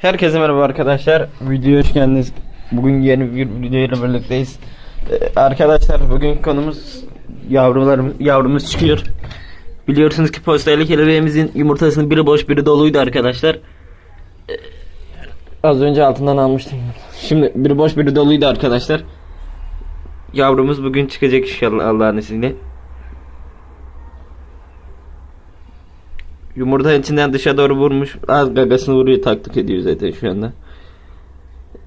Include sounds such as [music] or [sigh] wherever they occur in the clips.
Herkese merhaba arkadaşlar. Videoya hoş geldiniz. Bugün yeni bir videoyla birlikteyiz. Ee, arkadaşlar bugün konumuz yavrularımız yavrumuz çıkıyor. Biliyorsunuz ki postayla kelebeğimizin yumurtasının biri boş biri doluydu arkadaşlar. Ee, az önce altından almıştım. Şimdi biri boş biri doluydu arkadaşlar. Yavrumuz bugün çıkacak inşallah Allah'ın izniyle. Yumurta içinden dışa doğru vurmuş. Az gagasını vuruyor taktik ediyor zaten şu anda.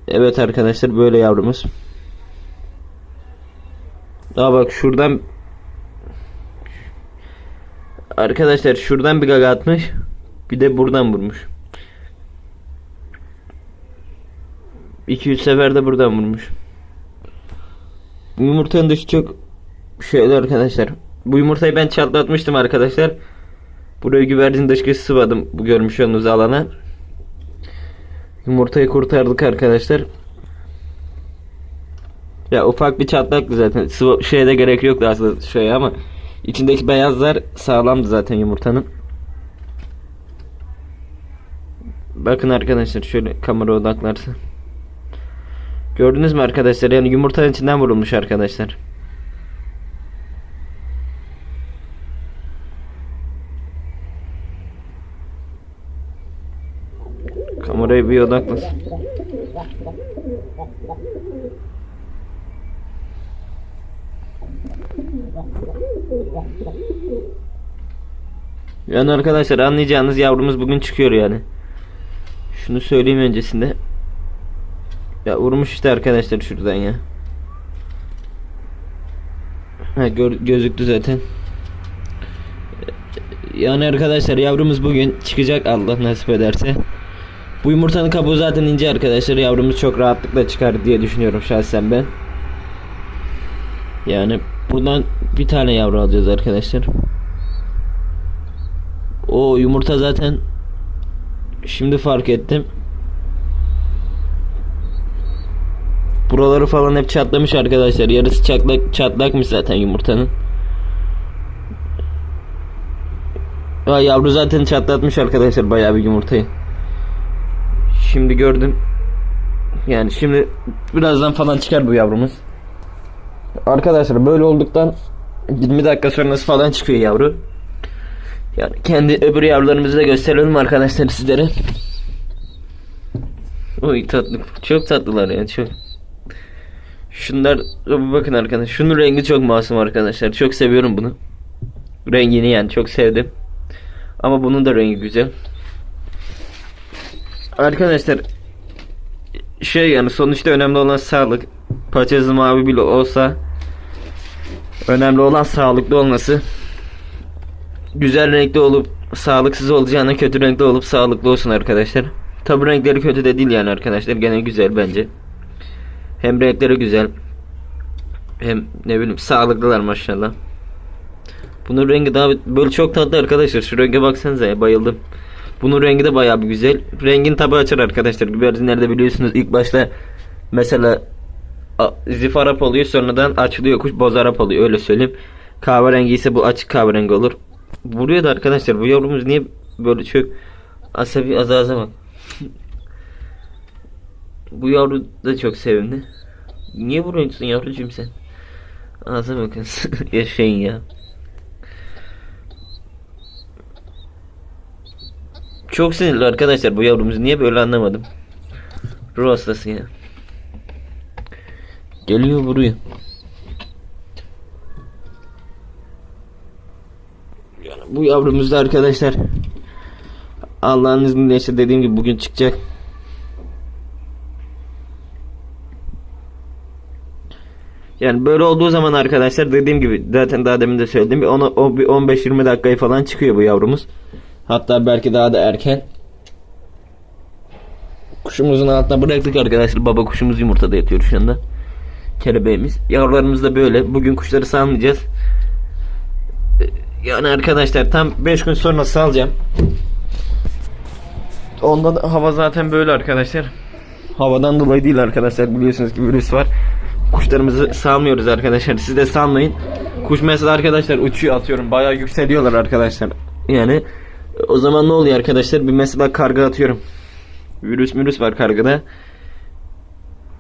Evet arkadaşlar böyle yavrumuz. Daha bak şuradan Arkadaşlar şuradan bir gaga atmış. Bir de buradan vurmuş. 2-3 sefer de buradan vurmuş. Yumurtanın dışı çok şöyle arkadaşlar. Bu yumurtayı ben çatlatmıştım arkadaşlar. Buraya güvercin dışkısı sıvadım bu görmüş olduğunuz alana. Yumurtayı kurtardık arkadaşlar. Ya ufak bir çatlaktı zaten. Sıva şeye de gerek yoktu aslında şeye ama içindeki beyazlar sağlamdı zaten yumurtanın. Bakın arkadaşlar şöyle kamera odaklarsa. Gördünüz mü arkadaşlar? Yani yumurtanın içinden vurulmuş arkadaşlar. Kamerayı bir odaklasın. Yani arkadaşlar anlayacağınız yavrumuz bugün çıkıyor yani. Şunu söyleyeyim öncesinde. Ya vurmuş işte arkadaşlar şuradan ya. Ha gör, gözüktü zaten. Yani arkadaşlar yavrumuz bugün çıkacak Allah nasip ederse. Bu yumurtanın kabuğu zaten ince arkadaşlar. Yavrumuz çok rahatlıkla çıkar diye düşünüyorum şahsen ben. Yani buradan bir tane yavru alacağız arkadaşlar. O yumurta zaten şimdi fark ettim. Buraları falan hep çatlamış arkadaşlar. Yarısı çatlak çatlakmış zaten yumurtanın. Ya yavru zaten çatlatmış arkadaşlar bayağı bir yumurtayı. Şimdi gördüm. Yani şimdi birazdan falan çıkar bu yavrumuz. Arkadaşlar böyle olduktan 20 dakika sonrası falan çıkıyor yavru. Yani kendi öbür yavrularımızı da gösterelim arkadaşlar sizlere. Oy tatlı. Çok tatlılar yani çok. Şunlar bakın arkadaşlar. Şunun rengi çok masum arkadaşlar. Çok seviyorum bunu. Rengini yani çok sevdim. Ama bunun da rengi güzel. Arkadaşlar şey yani sonuçta önemli olan sağlık. Paçası mavi bile olsa önemli olan sağlıklı olması. Güzel renkli olup sağlıksız olacağına kötü renkli olup sağlıklı olsun arkadaşlar. Tabi renkleri kötü de değil yani arkadaşlar. Gene güzel bence. Hem renkleri güzel. Hem ne bileyim sağlıklılar maşallah. Bunun rengi daha böyle çok tatlı arkadaşlar. Şu renge baksanıza ya bayıldım. Bunun rengi de bayağı bir güzel. Rengin tabi açar arkadaşlar. Güvercinlerde biliyorsunuz ilk başta mesela zif Arap oluyor sonradan açılıyor kuş boz Arap oluyor öyle söyleyeyim. Kahverengi ise bu açık kahverengi olur. Buraya da arkadaşlar bu yavrumuz niye böyle çok asabi azaza bak. bu yavru da çok sevimli. Niye vuruyorsun yavrucuğum sen? Ağza bakın. [laughs] Yaşayın ya. Çok sinirli arkadaşlar bu yavrumuz. Niye böyle anlamadım. Ruh hastası ya. Geliyor vuruyor. Yani bu yavrumuz da arkadaşlar Allah'ın izniyle işte dediğim gibi bugün çıkacak. Yani böyle olduğu zaman arkadaşlar dediğim gibi zaten daha demin de söyledim 10 o bir 15-20 dakikayı falan çıkıyor bu yavrumuz. Hatta belki daha da erken. Kuşumuzun altına bıraktık arkadaşlar. Baba kuşumuz yumurtada yatıyor şu anda. Kelebeğimiz. Yavrularımız da böyle. Bugün kuşları salmayacağız. Ee, Yani arkadaşlar tam 5 gün sonra salacağım. Onda da hava zaten böyle arkadaşlar. Havadan dolayı değil arkadaşlar. Biliyorsunuz ki virüs var. Kuşlarımızı salmıyoruz arkadaşlar. Siz de salmayın. Kuş mesela arkadaşlar uçuyor atıyorum. Bayağı yükseliyorlar arkadaşlar. Yani o zaman ne oluyor arkadaşlar? Bir mesela karga atıyorum. Virüs virüs var kargada.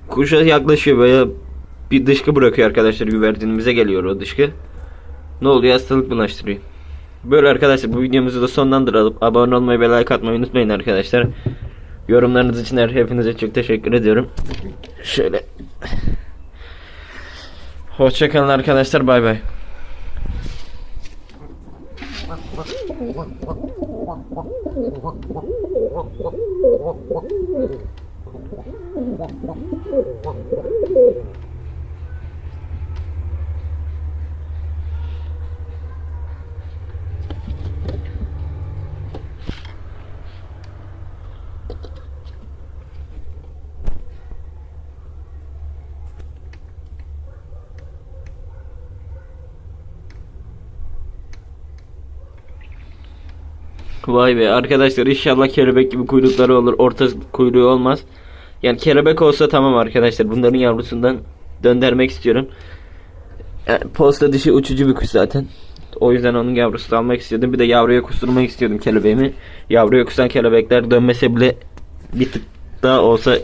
Kuşa yaklaşıyor böyle bir dışkı bırakıyor arkadaşlar güvercinimize geliyor o dışkı. Ne oluyor hastalık bulaştırıyor. Böyle arkadaşlar bu videomuzu da sonlandıralım. Abone olmayı ve like atmayı unutmayın arkadaşlar. Yorumlarınız için her hepinize çok teşekkür ediyorum. Şöyle. Hoşçakalın arkadaşlar bay bay. Thank you. Vay be arkadaşlar inşallah kelebek gibi kuyrukları olur. Orta kuyruğu olmaz. Yani kelebek olsa tamam arkadaşlar. Bunların yavrusundan döndürmek istiyorum. Yani posta dişi uçucu bir kuş zaten. O yüzden onun yavrusunu almak istiyordum. Bir de yavruya kusturmak istiyordum kelebeğimi. Yavruya kusan kelebekler dönmese bile bir tık daha olsa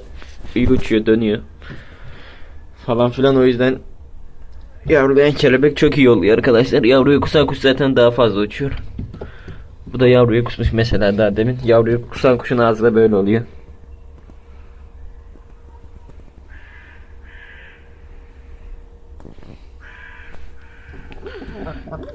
iyi uçuyor dönüyor. Falan filan o yüzden yavrulayan kelebek çok iyi oluyor arkadaşlar. Yavruyu kusan kuş zaten daha fazla uçuyor. Bu da yavruyu kusmuş mesela daha demin. Yavruyu kusan kuşun ağzı da böyle oluyor.